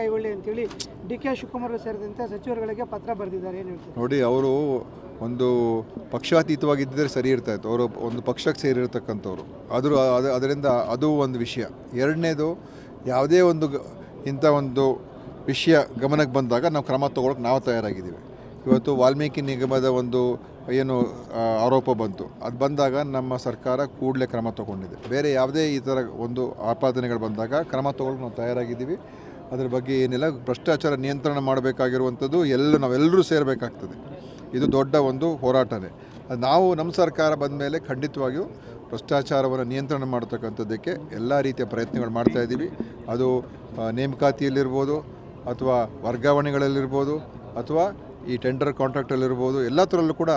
ಕೈಗೊಳ್ಳಿ ಅಂತೇಳಿ D K Shivakumar ಸೇರಿದಂತೆ ಸಚಿವರುಗಳಿಗೆ ಪತ್ರ ಬರೆದಿದ್ದಾರೆ, ಏನು ನೋಡಿ, ಅವರು ಒಂದು ಪಕ್ಷಾತೀತವಾಗಿದ್ದರೆ ಸರಿ ಇರ್ತಾ ಇತ್ತು. ಅವರು ಒಂದು ಪಕ್ಷಕ್ಕೆ ಸೇರಿರ್ತಕ್ಕಂಥವ್ರು. ಆದರೂ ಅದು, ಅದರಿಂದ ಅದು ಒಂದು ವಿಷಯ. ಎರಡನೇದು, ಯಾವುದೇ ಒಂದು ಇಂಥ ಒಂದು ವಿಷಯ ಗಮನಕ್ಕೆ ಬಂದಾಗ ನಾವು ಕ್ರಮ ತೊಗೊಳಕ್ಕೆ ನಾವು ತಯಾರಾಗಿದ್ದೀವಿ. ಇವತ್ತು ವಾಲ್ಮೀಕಿ ನಿಗಮದ ಒಂದು ಏನು ಆರೋಪ ಬಂತು. ಅದು ಬಂದಾಗ ನಮ್ಮ ಸರ್ಕಾರ ಕೂಡಲೇ ಕ್ರಮ ತಗೊಂಡಿದೆ. ಬೇರೆ ಯಾವುದೇ ಈ ಥರ ಒಂದು ಆಪಾದನೆಗಳು ಬಂದಾಗ ಕ್ರಮ ತೊಗೊಳಕ್ಕೆ ನಾವು ತಯಾರಾಗಿದ್ದೀವಿ. ಅದ್ರ ಬಗ್ಗೆ ಏನಿಲ್ಲ. ಭ್ರಷ್ಟಾಚಾರ ನಿಯಂತ್ರಣ ಮಾಡಬೇಕಾಗಿರುವಂಥದ್ದು ಎಲ್ಲ ನಾವೆಲ್ಲರೂ ಸೇರಬೇಕಾಗ್ತದೆ. ಇದು ದೊಡ್ಡ ಒಂದು ಹೋರಾಟನೇ. ನಾವು ನಮ್ಮ ಸರ್ಕಾರ ಬಂದ ಮೇಲೆ ಖಂಡಿತವಾಗಿಯೂ ಭ್ರಷ್ಟಾಚಾರವನ್ನು ನಿಯಂತ್ರಣ ಮಾಡತಕ್ಕಂಥದ್ದಕ್ಕೆ ಎಲ್ಲ ರೀತಿಯ ಪ್ರಯತ್ನಗಳು ಮಾಡ್ತಾ ಇದ್ದೀವಿ. ಅದು ನೇಮಕಾತಿಯಲ್ಲಿರ್ಬೋದು ಅಥವಾ ವರ್ಗಾವಣೆಗಳಲ್ಲಿರ್ಬೋದು ಅಥವಾ ಈ ಟೆಂಡರ್ ಕಾಂಟ್ರಾಕ್ಟಲ್ಲಿರ್ಬೋದು ಎಲ್ಲ ಥರಲ್ಲೂ ಕೂಡ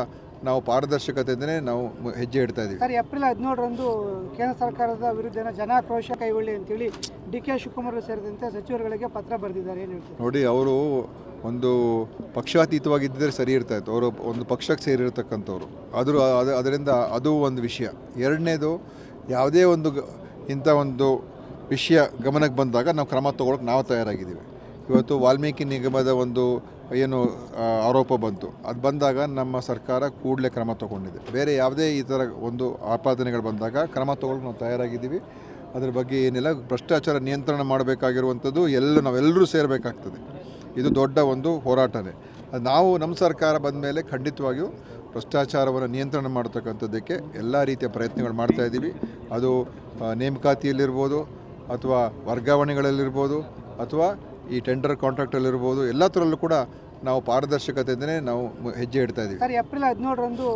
ನಾವು ಪಾರದರ್ಶಕತೆಯಿಂದನೇ ನಾವು ಹೆಜ್ಜೆ ಇಡ್ತಾ ಇದ್ದೀವಿ ಸರ್ ಏಪ್ರಿಲ್ ಹದಿನೇಳರಂದು ಕೇಂದ್ರ ಸರ್ಕಾರದ ವಿರುದ್ಧ ಜನಾಕ್ರೋಶ ಕೈಗೊಳ್ಳಿ ಅಂತೇಳಿ ಡಿ ಕೆ ಶಿವಕುಮಾರ್ ಸೇರಿದಂತೆ ಸಚಿವರುಗಳಿಗೆ ಪತ್ರ ಬರೆದಿದ್ದಾರೆ. ಏನು ನೋಡಿ ಅವರು ಒಂದು ಪಕ್ಷಾತೀತವಾಗಿದ್ದರೆ ಸರಿ ಇರ್ತಾ ಇತ್ತು. ಅವರು ಒಂದು ಪಕ್ಷಕ್ಕೆ ಸೇರಿರ್ತಕ್ಕಂಥವ್ರು. ಆದರೂ ಅದು ಅದರಿಂದ ಅದು ಒಂದು ವಿಷಯ. ಎರಡನೇದು ಯಾವುದೇ ಒಂದು ಇಂಥ ಒಂದು ವಿಷಯ ಗಮನಕ್ಕೆ ಬಂದಾಗ ನಾವು ಕ್ರಮ ತೊಗೊಳಕ್ಕೆ ನಾವು ತಯಾರಾಗಿದ್ದೀವಿ. ಇವತ್ತು ವಾಲ್ಮೀಕಿ ನಿಗಮದ ಒಂದು ಏನು ಆರೋಪ ಬಂತು. ಅದು ಬಂದಾಗ ನಮ್ಮ ಸರ್ಕಾರ ಕೂಡಲೇ ಕ್ರಮ ತಗೊಂಡಿದೆ. ಬೇರೆ ಯಾವುದೇ ಈ ಥರ ಒಂದು ಆಪಾದನೆಗಳು ಬಂದಾಗ ಕ್ರಮ ತಗೊಂಡು ನಾವು ತಯಾರಾಗಿದ್ದೀವಿ. ಅದ್ರ ಬಗ್ಗೆ ಏನಿಲ್ಲ. ಭ್ರಷ್ಟಾಚಾರ ನಿಯಂತ್ರಣ ಮಾಡಬೇಕಾಗಿರುವಂಥದ್ದು ಎಲ್ಲ, ನಾವೆಲ್ಲರೂ ಸೇರಬೇಕಾಗ್ತದೆ. ಇದು ದೊಡ್ಡ ಒಂದು ಹೋರಾಟನೇ. ನಾವು ನಮ್ಮ ಸರ್ಕಾರ ಬಂದ ಮೇಲೆ ಖಂಡಿತವಾಗಿಯೂ ಭ್ರಷ್ಟಾಚಾರವನ್ನು ನಿಯಂತ್ರಣ ಮಾಡತಕ್ಕಂಥದ್ದಕ್ಕೆ ಎಲ್ಲ ರೀತಿಯ ಪ್ರಯತ್ನಗಳು ಮಾಡ್ತಾ ಇದ್ದೀವಿ. ಅದು ನೇಮಕಾತಿಯಲ್ಲಿರ್ಬೋದು ಅಥವಾ ವರ್ಗಾವಣೆಗಳಲ್ಲಿರ್ಬೋದು ಅಥವಾ ಈ ಟೆಂಡರ್ ಕಾಂಟ್ರಾಕ್ಟಲ್ಲಿರ್ಬೋದು ಎಲ್ಲ ಥರಲ್ಲೂ ಕೂಡ ನಾವು ಪಾರದರ್ಶಕತೆಯಿಂದನೇ ನಾವು ಹೆಜ್ಜೆ ಇಡ್ತಾ ಇದ್ದೀವಿ ಸರ್, ಏಪ್ರಿಲ್ ಹದಿನೇಳರಂದು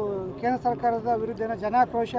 ಕೇಂದ್ರ ಸರ್ಕಾರದ ವಿರುದ್ಧ ಜನಾಕ್ರೋಶ